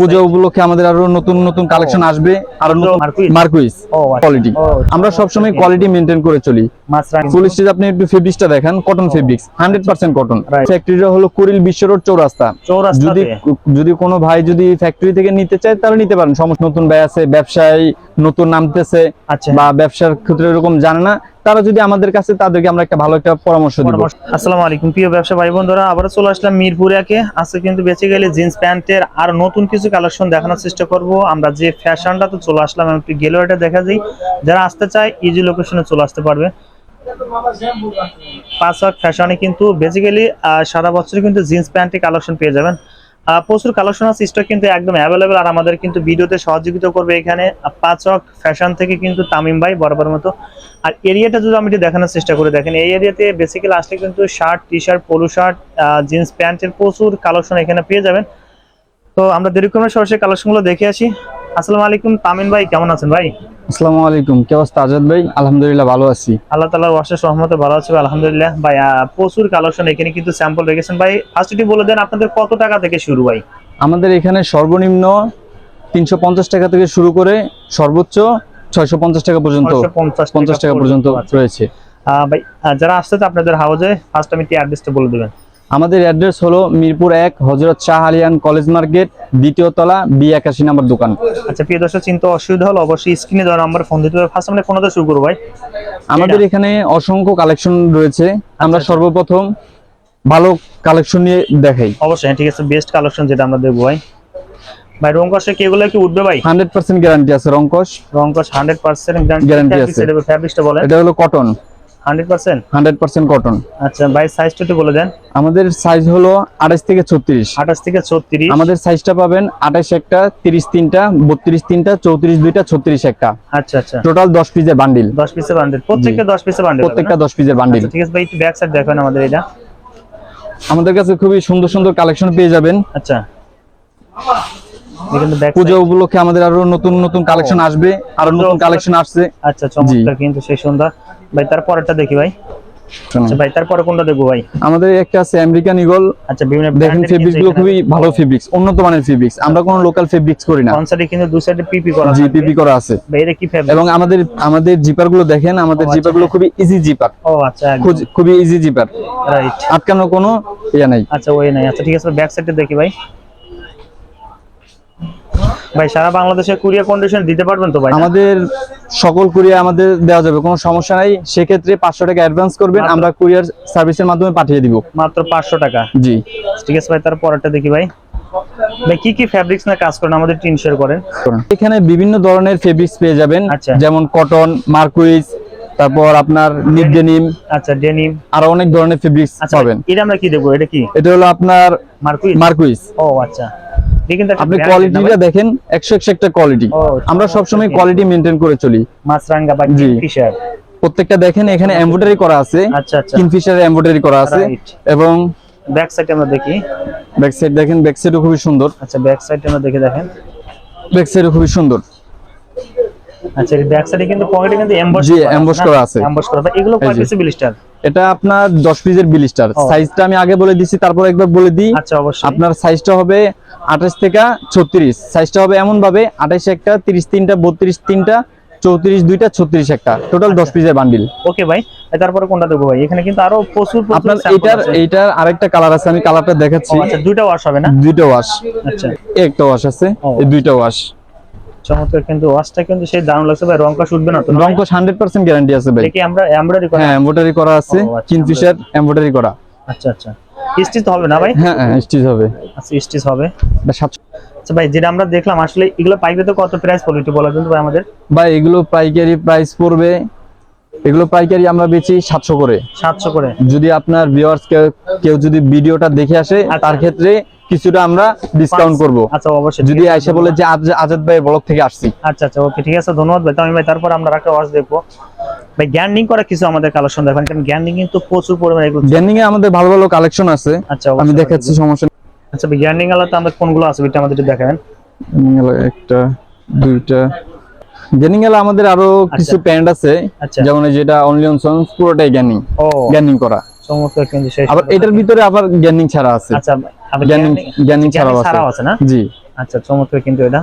পূজা উপলক্ষে আমাদের আরও নতুন নতুন কালেকশন আসবে আরও নতুন মার্কুইস আচ্ছা। কোয়ালিটি আমরা সবসময় কোয়ালিটি মেনটেন করে চলি। ফুল স্টিচ আপনি একটু ফেব্রিক্সটা দেখেন cotton fabrics hundred percent cotton. ফ্যাক্টরিটা হলো কুড়িল বিশ্ব রোড চৌরাস্তা। যদি যদি কোনো ভাই যদি ফ্যাক্টরি থেকে নিতে চায় তাহলে নিতে পারেন। সমস্ত নতুন ভাই আছে ব্যবসায় নতুন নামতেছে আচ্ছা। বা ব্যবসার ক্ষেত্রে এরকম জানে না তারা যদি আমাদের কাছে, তাদেরকে আমরা একটা ভালো একটা পরামর্শ দিব। আসসালামু আলাইকুম, প্রিয় ব্যবসা ভাই বন্ধুরা আবারও চলে আসলাম মিরপুরে একে। আজকে কিন্তু বেঁচে গেলে জিন্স প্যান্টের আর নতুন কিছু কালেকশন দেখানোর চেষ্টা করব। আমরা যে ফ্যাশনটা তো চলে আসলাম একটু গ্যালারিটা দেখা যাই। যারা আসতে চায় ইজি লোকেশনে চলে আসতে পারবে। পাঁচ ফ্যাশনে কিন্তু বেসিক্যালি সারা বছর কিন্তু জিন্স প্যান্টের কালেকশন পেয়ে যাবেন। প্রচুর কালেকশন আছে স্টক কিন্তু একদম অ্যাভেলেবেল আর আমাদের কিন্তু ভিডিওতে সহযোগিতা করবে এখানে পাঁচক ফ্যাশন থেকে কিন্তু তামিম ভাই, বরাবর মতো। আর এরিয়াটা যদি আমি দেখানোর চেষ্টা করে, দেখেন এই এরিয়াতে বেসিক্যালি আসলে কিন্তু shirt T shirt polo shirt jeans প্যান্টের প্রচুর কালেকশন এখানে পেয়ে যাবেন। তো আমরা দেরি সরাসরি কালেকশনগুলো দেখে আসি। আসসালামু আলাইকুম, তামিম ভাই, কেমন আছেন ভাই? আসসালামু আলাইকুম। কে অবস্থা আজাদ ভাই? আলহামদুলিল্লাহ ভালো আছি। আল্লাহ তালার অশেষ রহমতে ভালো আছে আলহামদুলিল্লাহ। ভাই প্রচুর কালেকশন এখানে কিন্তু স্যাম্পল রেখেছেন। ভাই ফার্স্ট বলে দেন আপনাদের কত টাকা থেকে শুরু ভাই? আমাদের এখানে সর্বনিম্ন তিনশো পঞ্চাশ টাকা থেকে শুরু করে সর্বোচ্চ ছয়শো পঞ্চাশ টাকা পর্যন্ত 650 পঞ্চাশ টাকা পর্যন্ত। রয়েছে। ভাই যারা আসতে আপনাদের হাউজে ফার্স্ট আমি অ্যাড্রেসটা বলে দেবেন। আমাদের অ্যাড্রেস হলো মিরপুর এক হজরত শাহ আলিয়ান কলেজ মার্কেট দ্বিতীয় তলা বি একাশি নম্বর দোকান। আচ্ছা প্রিয় দর্শক চিন্তা অসুবিধা হলে অবশ্যই স্ক্রিনে দেওয়া নাম্বার ফোন দিতে হবে। ফার্স্ট আমরা কোনটা শুরু করব ভাই? আমাদের এখানে অসংখ্য কালেকশন রয়েছে। আমরা আচ্ছা। সর্বপ্রথম ভালো কালেকশন নিয়ে দেখাই। অবশ্যই হ্যাঁ, ঠিক আছে বেস্ট কালেকশন যেটা আমরা দেখব ভাই। ভাই রং কষে কি উঠবে ভাই? হান্ড্রেড পার্সেন্ট গ্যারান্টি আছে রংকশ রং কষ হান্ড্রেড পার্সেন্ট Guarantee আছে। বলেন। এটা হলো cotton hundred percent? Hundred percent cotton আচ্ছা ভাই সাইজটা একটু বলে দেন। আমাদের সাইজ হলো থেকে ছত্রিশ। আঠাশ থেকে ছত্রিশ। আমাদের সাইজটা পাবেন আঠাশ একটা তিরিশ তিনটা বত্রিশ তিনটা চৌত্রিশ দুইটা ছত্রিশ একটা। আচ্ছা আচ্ছা। টোটাল দশ পিসের বান্ডিল দশ পিসের বান্ডেল প্রত্যেকটা দশ পিসের বান্ডেল প্রত্যেকটা পিসের বান্ডিল ঠিক আছে ভাই একটু ব্যাক সাইড দেখেন আমাদের এটা। আমাদের কাছে খুবই সুন্দর সুন্দর কালেকশন পেয়ে যাবেন। আচ্ছা। পূজা উপলক্ষে আমাদের আরও নতুন নতুন কালেকশন আসবে আরও নতুন কালেকশন আসছে। আচ্ছা চমৎকার কিন্তু সেই সুন্দর ভাই তারপরেরটা দেখি ভাই। আচ্ছা ভাই তারপরে কোনটা দেখব ভাই? আমাদের একটা আছে আমেরিকান ইগল আচ্ছা বিভিন্ন দেখেন ফেব্রিক্সগুলো খুবই ভালো ফেব্রিক্স উন্নত মানের ফেব্রিক্স আমরা কোনো লোকাল ফেব্রিক্স করি না। কনসার্টে কিন্তু দুই সাইডে পিপি করা জি পিপি করা আছে। ভাই কি ফেব্রিক এবং আমাদের আমাদের জিপারগুলো দেখেন আমাদের আচ্ছা, জিপারগুলো খুবই ইজি জিপার ও আচ্ছা খুবই ইজি জিপার রাইট আটকানোর কোনো ইয়া নাই। আচ্ছা ওই নাই। আচ্ছা ঠিক আছে ব্যাক সাইডে দেখি ভাই। ভাই সারা বাংলাদেশে কুরিয়ার কন্ডিশন দিতে পারবেন তো ভাই আমাদের সকল কুরিয়ার আমাদের দেওয়া যাবে কোনো সমস্যা নাই। সেক্ষেত্রে পাঁচশো টাকা অ্যাডভান্স করবেন আমরা কুরিয়ার সার্ভিসের মাধ্যমে পাঠিয়ে দিব। মাত্র পাঁচশো টাকা? জি। ঠিক আছে ভাই তারপরটা দেখি ভাই। ভাই কি কি ফ্যাব্রিক্স না কাজ করেন? আমাদের টিন শেয়ার করেন। এখানে বিভিন্ন ধরনের ফেব্রিক্স পেয়ে যাবেন আচ্ছা। যেমন কটন মার্কুইজ তারপর আপনার নিট ডেনিম আচ্ছা ডেনিম আরও অনেক ধরনের ফেব্রিক্স আচ্ছা পাবেন। এটা আমরা কি দেখব এটা কি? এটা হলো আপনার মার্কুইজ মার্কুইজ ও আচ্ছা। এই কিন্তু আপনি কোয়ালিটিটা দেখেন একশো একশো একটা কোয়ালিটি আমরা চমৎকার সবসময় কোয়ালিটি মেনটেন করে চলি। মাছরাঙ্গা বা কিংফিশার। প্রত্যেকটা দেখেন এখানে এমব্রয়ডারি করা আছে। আচ্ছা আচ্ছা। কিংফিশারের এমব্রয়ডারি করা আছে। এবং ব্যাক সাইড আমরা দেখি। ব্যাক সাইড দেখেন ব্যাক সাইডও খুবই সুন্দর। আচ্ছা ব্যাক সাইড আমরা দেখে দেখেন। ব্যাক সাইডও খুবই সুন্দর। আচ্ছা এই ব্যাক সাইডে কিন্তু পকেটে কিন্তু এমবস জি, emboss করা আছে। এমবস করা এগুলো কয় যে। পিসে এটা আপনার দশ পিসের বিলিস্টার সাইজটা আমি আগে বলে দিছি তারপর একবার বলে দিই। আচ্ছা অবশ্যই। আপনার সাইজটা হবে আঠাশ থেকে ছত্রিশ। সাইজটা হবে এমন ভাবে আঠাশ একটা তিরিশ তিনটা বত্রিশ তিনটা চৌত্রিশ দুইটা ছত্রিশ একটা। টোটাল দশ পিসের বান্ডিল ওকে ভাই। তারপরে কোনটা দেখব ভাই? এখানে কিন্তু আরও প্রচুর আপনার আরেকটা কালার আছে আমি কালারটা দেখাচ্ছি। আচ্ছা দুইটা ওয়াশ হবে না? দুইটা ওয়াশ আচ্ছা। একটা ওয়াশ আছে এই দুইটা ওয়াশ চমৎকার কিন্তু ওয়াশটা কিন্তু সেই দারুণ লাগছে ভাই রংটা শুটবে না তো না ভাই? রংকশ হান্ড্রেড পার্সেন্ট গ্যারান্টি আছে ভাই। দেখি আমরা এমব্রয়ডারি করা হ্যাঁ এমব্রয়ডারি করা আছে আচ্ছা, কিংফিশার এমব্রয়ডারি করা। আচ্ছা আচ্ছা। স্টিচ হবে না ভাই? হ্যাঁ হ্যাঁ স্টিচ হবে। আচ্ছা স্টিচ হবে। আচ্ছা ভাই যেটা আমরা দেখলাম আসলে এগুলো পাইবে তো কত প্রাইস পড়ল একটু বলা কিন্তু ভাই আমাদের? ভাই এগুলো পাইকারি প্রাইস পড়বে এগুলো পাইকারি আমরা বেচি সাতশো করে। সাতশো করে। যদি আপনার ভিউয়ার্স কেউ যদি ভিডিওটা দেখে আসে আচ্ছা। তার ক্ষেত্রে কিছুটা আমরা ডিসকাউন্ট করব। আচ্ছা অবশ্যই যদি ঠিক বলে যে আজ- আজাদ ভাই ব্লগ থেকে আসছি। আচ্ছা আচ্ছা ওকে ঠিক আছে ধন্যবাদ ভাই আমি ভাই তারপর আমরা একটা ওয়াচ দেখব। ভাই গ্যান্ডিং করা কিছু আমাদের কালেকশন দেখেন কারণ গ্যান্ডিং কিন্তু প্রচুর পরিমাণে এগুলো গ্যানিং এ আমাদের ভালো ভালো কালেকশন আছে। আচ্ছা আমি দেখাচ্ছি সমস্যা আচ্ছা ভাই গ্যান্ডিং আলাদা আমাদের কোনগুলো আছে এটা আমাদের একটু দেখাবেন। একটা দুইটা। গ্যানিং এর আমাদের আরও কিছু প্যান্ট আছে আচ্ছা। যেমন যেটা অনলি অন সং পুরোটাই গ্যানিং করা। আবার এটার ভিতরে আবার গ্যানিং ছাড়া আছে। আচ্ছা ছাড়াও আছে। না? জি। আচ্ছা চমৎকার কিন্তু এটা।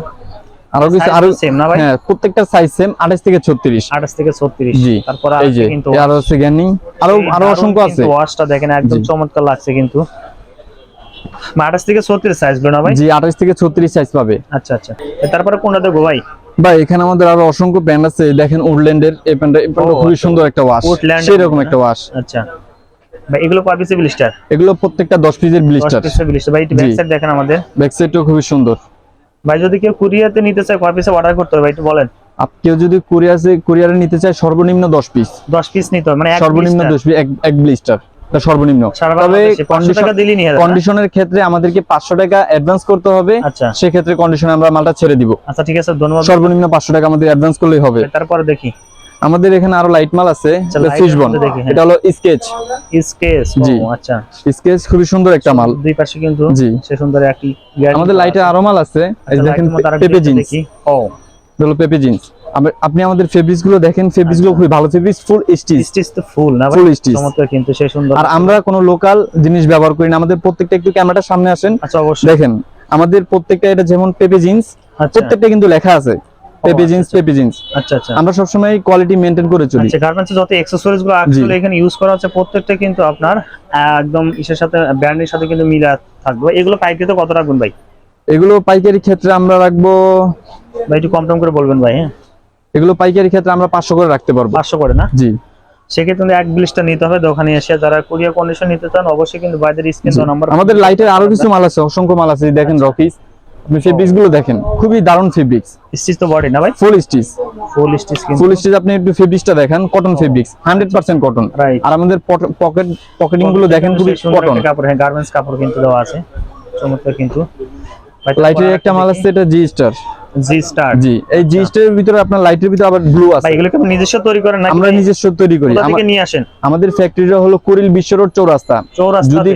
আরও কিছু আরও সেম না ভাই? হ্যাঁ প্রত্যেকটা সাইজ সেম আঠাশ থেকে ছত্রিশ। আঠাশ থেকে ছত্রিশ। জি। তারপর এই কিন্তু আরও আছে জ্ঞানী আরও আরও অসংখ্য আছে। ওয়াশটা দেখেন একদম চমৎকার লাগছে কিন্তু। আঠাশ থেকে ছত্রিশ সাইজ না ভাই? জি আঠাশ থেকে ছত্রিশ সাইজ পাবে। আচ্ছা আচ্ছা। তারপরে কোনটা দেবো ভাই? ভাই এখানে আমাদের আরও অসংখ্য প্যান্ট আছে। দেখেন উডল্যান্ডের এই প্যান্টটা খুবই আচ্ছা। সুন্দর একটা ওয়াশ সেরকম একটা ওয়াশ আচ্ছা। ভাই এগুলো কয় পিসে ব্লিস্টার এগুলো প্রত্যেকটা দশ পিসের দশ ব্লিস্টার পিসে ব্লিস্টার ভাই একটু জি। ব্যাক সাইড দেখেন আমাদের। ব্যাক সাইডটাও খুবই সুন্দর। ভাই যদি কেউ নিতে চায় কয় পিসে অর্ডার করতে হবে? ভাই একটু বলেন। কেউ যদি কুরিয়ারে কুরিয়ারে নিতে চায় সর্বনিম্ন দশ পিস দশ পিস নিতে হবে মানে এক সর্বনিম্ন blister। দশ পিস এক ব্লিস্টার সর্বনিম্ন। সারা তবে 500? কন্ডিশনের ক্ষেত্রে আমাদেরকে পাঁচশো টাকা অ্যাডভান্স করতে হবে। আচ্ছা। সেক্ষেত্রে কন্ডিশনে আমরা মালটা ছেড়ে দিব। আচ্ছা ঠিক আছে ধন্যবাদ। সর্বনিম্ন পাঁচশো টাকা আমাদের অ্যাডভান্স করলেই হবে। তারপরে দেখি। আমাদের এখানে আরও লাইট মাল আছে আচ্ছা, হ্যাঁ। এটা হলো স্কেচ স্কেচ জি। আচ্ছা। স্কেচ খুবই সুন্দর একটা মাল। দুই পাশে কিন্তু জি। সে সুন্দর একটি আমাদের লাইটে আরও মাল আছে। এই আচ্ছা, দেখেন মধ্যে আরেকটা পেপে জিন্স ও হলো পেপে জিন্স আপনি আমাদের ফেব্রিক্সগুলো দেখেন ফেব্রিক্সগুলো খুবই ভালো। ফেব্রিক্স ফুল স্টিচ স্টিচ তো ফুল না stitch। চমৎকার কিন্তু সে সুন্দর। আর আমরা কোনো লোকাল জিনিস ব্যবহার করি না। আমাদের প্রত্যেকটা একটু ক্যামেরার সামনে আসেন। আচ্ছা অবশ্যই। দেখেন আমাদের প্রত্যেকটা এটা যেমন পেপে জিন্স আচ্ছা। প্রত্যেকটা কিন্তু লেখা আছে। পেপে আচ্ছা, জিন্স আচ্ছা। পেপে জিন্স। আচ্ছা আচ্ছা। আমরা সবসময় কোয়ালিটি মেনটেন করে চলি। আচ্ছা গার্মেন্টস যত অ্যাকসেসরিজগুলো আসলে এখানে ইউজ করা হচ্ছে প্রত্যেকটা কিন্তু আপনার একদম ইসের সাথে ব্র্যান্ডের সাথে কিন্তু মিলা থাকবে। এগুলো পাইকারিতে কত রাখবেন ভাই? এগুলো পাইকারি ক্ষেত্রে আমরা রাখব ভাই একটু কম টম করে বলবেন ভাই হ্যাঁ? এগুলো পাইকারি ক্ষেত্রে আমরা পাঁচশো করে রাখতে পারব। পাঁচশো করে না? জি। সেক্ষেত্রে এক ব্লিস্টার নিতে হবে দোকানে এসে। যারা কুরিয়ার কন্ডিশন নিতে চান অবশ্যই কিন্তু বাইরের স্ক্রিন নাম্বার আমাদের লাইটের আরও কিছু মাল আছে অসংখ্য মাল আছে দেখেন রকিস আপনি ফেব্রিক্সগুলো দেখেন। খুবই দারুণ ফেব্রিক্স স্টিচ তো বডি না ভাই? Full stitch full stitch full stitch আপনি একটু ফেব্রিক্সটা দেখেন cotton fabrics hundred percent cotton right আর আমাদের পকেট পকেটিংগুলো দেখেন খুবই কটন কাপড় হ্যাঁ গার্মেন্টস কাপড় কিন্তু দেওয়া আছে। চমৎকার কিন্তু। লাইটের একটা মাল আছে এটা জি স্টার জি স্টার জি এই জি স্টারের ভিতরে আপনার লাইটের ভিতরে আবার ব্লু আছে। ভাই এগুলো কি নিজস্ব তৈরি করেন নাকি আমরা নিজস্ব তৈরি করি। থেকে নিয়ে আসেন? আমাদের ফ্যাক্টরিটা হলো কুড়িল বিশ্ব রোড চৌরাস্তা। যদি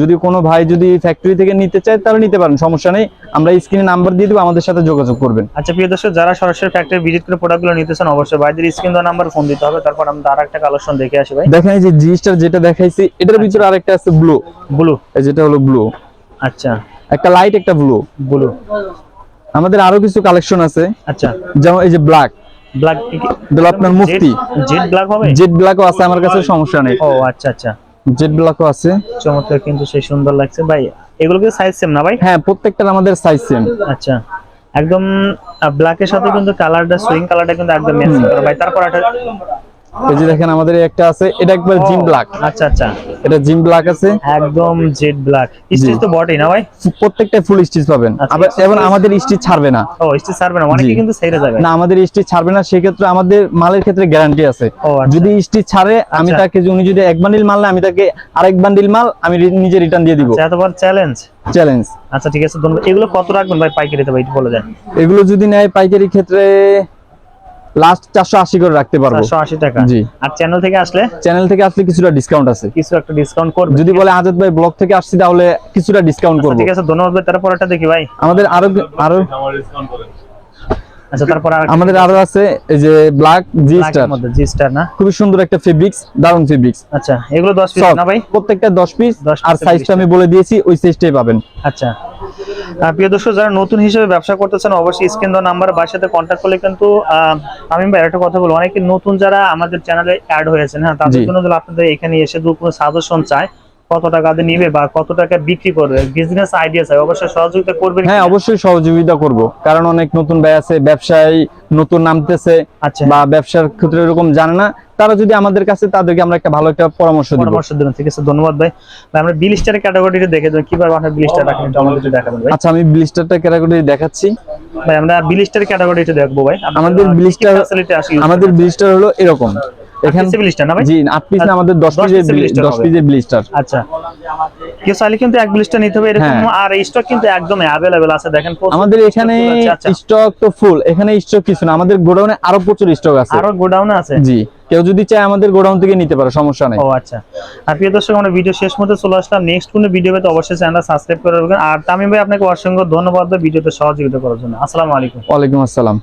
যদি কোনো ভাই যদি ফ্যাক্টরি থেকে নিতে চায় তাহলে নিতে পারেন সমস্যা নেই। আমরা স্ক্রিনে নাম্বার দিয়ে দেবো আমাদের সাথে যোগাযোগ করবেন। আচ্ছা প্রিয় দর্শক যারা সরাসরি ফ্যাক্টরি ভিজিট করে প্রোডাক্টগুলো নিতে চান অবশ্যই বাইরের স্ক্রিন দেওয়া নাম্বার ফোন দিতে হবে। তারপর আমরা আর একটা কালেকশন দেখে আসি ভাই। দেখেন এই যে জি স্টার যেটা দেখাইছি এটার ভিতরে আরেকটা আছে ব্লু ব্লু এই যেটা হলো ব্লু আচ্ছা। একটা লাইট একটা ব্লু ব্লু আমাদের আরও কিছু কালেকশন আছে। আচ্ছা। যেমন এই যে ব্ল্যাক ব্ল্যাক আপনার মুফতি জেড ব্ল্যাক হবে? জেড ব্ল্যাকও আছে আমার কাছে সমস্যা নেই। ও আচ্ছা আচ্ছা। জেড ব্ল্যাকও আছে। চমৎকার কিন্তু সেই সুন্দর লাগছে। ভাই এগুলো কি সাইজ সেম না ভাই? হ্যাঁ প্রত্যেকটার আমাদের সাইজ সেম আচ্ছা। একদম ব্ল্যাকের সাথে কিন্তু কালারটা সুইং কালারটা কিন্তু একদম ম্যাচ করে। ভাই তারপর একটা এই যে দেখেন আমাদের একটা আছে এটা একবার জিম ব্ল্যাক আচ্ছা আচ্ছা। এটা জিম ব্ল্যাক আছে। একদম জেড ব্ল্যাক স্টিচ তো বডি না ভাই? প্রত্যেকটা ফুল স্টিচ পাবেন। আচ্ছা, আবার এবং আমাদের স্টিচ ছাড়বে না। ও স্টিচ ছাড়বে না। অনেকে কিন্তু ছেড়ে যাবে। না আমাদের স্টিচ ছাড়বে না। সেক্ষেত্রে আমাদের মালের ক্ষেত্রে গ্যারান্টি আছে। আচ্ছা। যদি স্টিচ ছাড়ে আমি আচ্ছা। তাকে উনি যদি এক বান্ডিল মাল নেয়, আমি তাকে আরেক বান্ডিল মাল আমি নিজে রিটার্ন দিয়ে দিব। আচ্ছা, চ্যালেঞ্জ চ্যালেঞ্জ আচ্ছা ঠিক আছে। ধন্যবাদ। এগুলো কত রাখবেন ভাই পাইকারিতে ভাই একটু বলে দেন। এগুলো যদি নেয় পাইকারি ক্ষেত্রে লাস্ট চারশো আশি করে রাখতে পারব। চারশো আশি টাকা। জি। আর চ্যানেল থেকে আসলে? চ্যানেল থেকে আসলে কিছুটা ডিসকাউন্ট আছে। কিছু একটা ডিসকাউন্ট করবে। যদি বলে আজাদ ভাই ব্লগ থেকে আসছি তাহলে কিছুটা ডিসকাউন্ট করব। ঠিক আছে ধন্যবাদ ভাই তারপর একটা দেখি ভাই। আমাদের আরও আরও আচ্ছা তারপর আমাদের আরও আছে এই যে black G star G star না? খুবই সুন্দর একটা ফেব্রিক্স দারুণ ফেব্রিক্স আচ্ছা এগুলো 10 পিস না ভাই? প্রত্যেকটা দশ পিস আর সাইজটা আমি বলে দিয়েছি ওই সাইজটাই পাবেন। আচ্ছা। আহ, প্রিয় দর্শক যারা নতুন হিসেবে ব্যবসা করতেছেন অবশ্যই স্ক্রিন দেওয়া নাম্বার বা সাথে কন্ট্যাক্ট করলে কিন্তু আমি একটা কথা বলব। অনেকে নতুন যারা আমাদের চ্যানেলে অ্যাড হয়েছেন হ্যাঁ তাদের জন্য আপনাদের এখানে এসে যদি কোনো সাজেশন চায় কত টাকা দিয়ে নিবে বা কত টাকা বিক্রি করবে? বিজনেস আইডিয়া চাই অবশ্যই সহযোগিতা করবেন হ্যাঁ অবশ্যই সহযোগিতা করব। কারণ অনেক নতুন ভাই আছে ব্যবসায় নতুন নামতেছে আচ্ছা। বা ব্যবসার ক্ষেত্রে এরকম জানে না। তারা যদি আমাদের কাছে তাদেরকে আমরা একটা ভালো একটা পরামর্শ দিব। পরামর্শ দেবেন ঠিক আছে ধন্যবাদ ভাই। ভাই আমরা বিল স্টারের ক্যাটাগরিটা দেখে দেবেন কীভাবে আপনার বিল স্টার রাখেন এটা আমাদের একটু দেখাবেন ভাই। আচ্ছা আমি ব্লিস্টারটা ক্যাটাগরি দেখাচ্ছি। ভাই আমরা বিল স্টারের ক্যাটাগরিটা দেখব ভাই। আমাদের আসি আমাদের ব্লিস্টার হলো এরকম। এখান বিল না ভাই? জি আট পিস না আমাদের পিসের। পিসের ব্লিস্টার আচ্ছা। কেউ চাইলে কিন্তু এক ব্লিস্টার নিতে হবে এরকম হ্যাঁ। আর স্টক কিন্তু আছে দেখেন আমাদের এখানে stock আছে, আচ্ছা। স্টক তো ফুল এখানে স্টক কিছু না আমাদের গোডাউনে আরও প্রচুর স্টক আছে। আরও গোডাউন আছে? জি কেউ যদি চায় আমাদের গোডাউন থেকে নিতে পারে সমস্যা নেই। ও আচ্ছা। আর প্রিয় দর্শক আমরা ভিডিও শেষ মধ্যে চলে আসলাম। নেক্সট কোনো ভিডিও পেতে অবশ্যই চ্যানেলটা সাবস্ক্রাইব করে রাখবেন। আর তামিম ভাই আপনাকে অসংখ্য ধন্যবাদ ভিডিওতে সহযোগিতা করার জন্য। আসসালামু আলাইকুম। ওয়ালাইকুম আসসালাম।